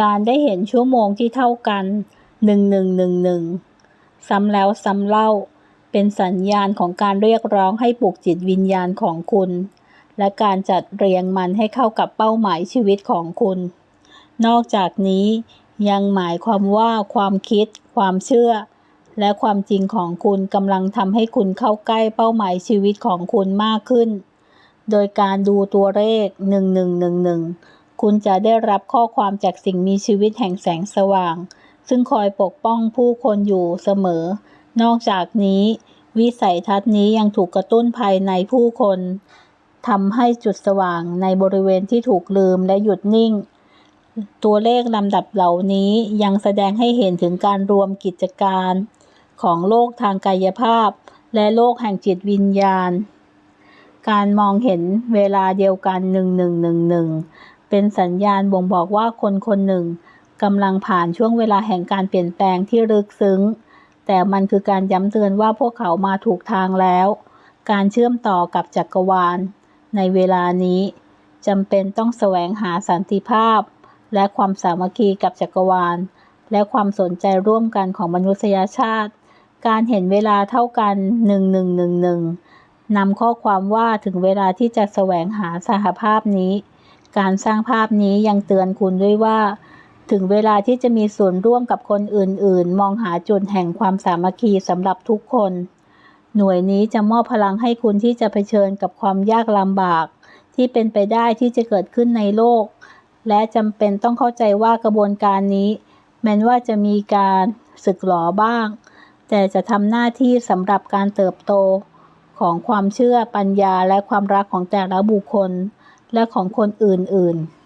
การได้เห็นชั่วโมงที่เท่ากันหนึ่งหนึ่งหนึ่งหนึ่งซ้ำแล้วซ้ำเล่า เป็นสัญญาณของการเรียกร้องให้ปลุกจิตวิญญาณของคุณ และการจัดเรียงมันให้เข้ากับเป้าหมายชีวิตของคุณ นอกจากนี้ยังหมายความว่าความคิด ความเชื่อ และความจริงของคุณกำลังทำให้คุณเข้าใกล้เป้าหมายชีวิตของคุณมากขึ้น โดยการดูตัวเลข 1111 คุณจะได้รับข้อความจากสิ่งมีชีวิตแห่งแสงสว่าง ซึ่งคอยปกป้องผู้คนอยู่เสมอ นอกจากนี้ วิสัยทัศน์นี้ยังถูกกระตุ้นภายในผู้คนทำให้จุดสว่างในบริเวณที่ถูกลืมและหยุดนิ่ง ตัวเลขลำดับเหล่านี้ยังแสดงให้เห็นถึงการรวมกิจการ ของโลกทางกายภาพ และโลกแห่งจิตวิญญาณ การมองเห็นเวลาเดียวกัน 1111 เป็นสัญญาณบ่งบอกว่าคนคนหนึ่งกำลังผ่านช่วงเวลาแห่งการเปลี่ยนแปลงที่ลึกซึ้ง แต่มันคือการย้ำเตือนว่าพวกเขามาถูกทางแล้ว การเชื่อมต่อกับจักรวาล ในเวลานี้จำเป็นต้องแสวงหาสันติภาพ และความสามัคคีกับจักรวาล และความสนใจร่วมกันของมนุษยชาติ การเห็นเวลาเท่ากัน 1111นำข้อความว่าถึงเวลาที่จะแสวงหาสหภาพนี้ การสร้างภาพนี้ยังเตือนคุณด้วยว่า ถึงเวลาที่จะมีส่วนร่วมกับคนอื่นๆ มองหาจุดแห่งความสามัคคีสำหรับทุกคน หน่วยนี้จะมอบพลังให้คุณที่จะเผชิญกับความยากลำบาก ที่เป็นไปได้ที่จะเกิดขึ้นในโลก และจำเป็นต้องเข้าใจว่ากระบวนการนี้ แม้ว่าจะมีการสึกหลอบ้าง แต่จะทำหน้าที่สำหรับการเติบโตของความเชื่อปัญญาและความรักของแต่ละบุคคล และของคนอื่นๆ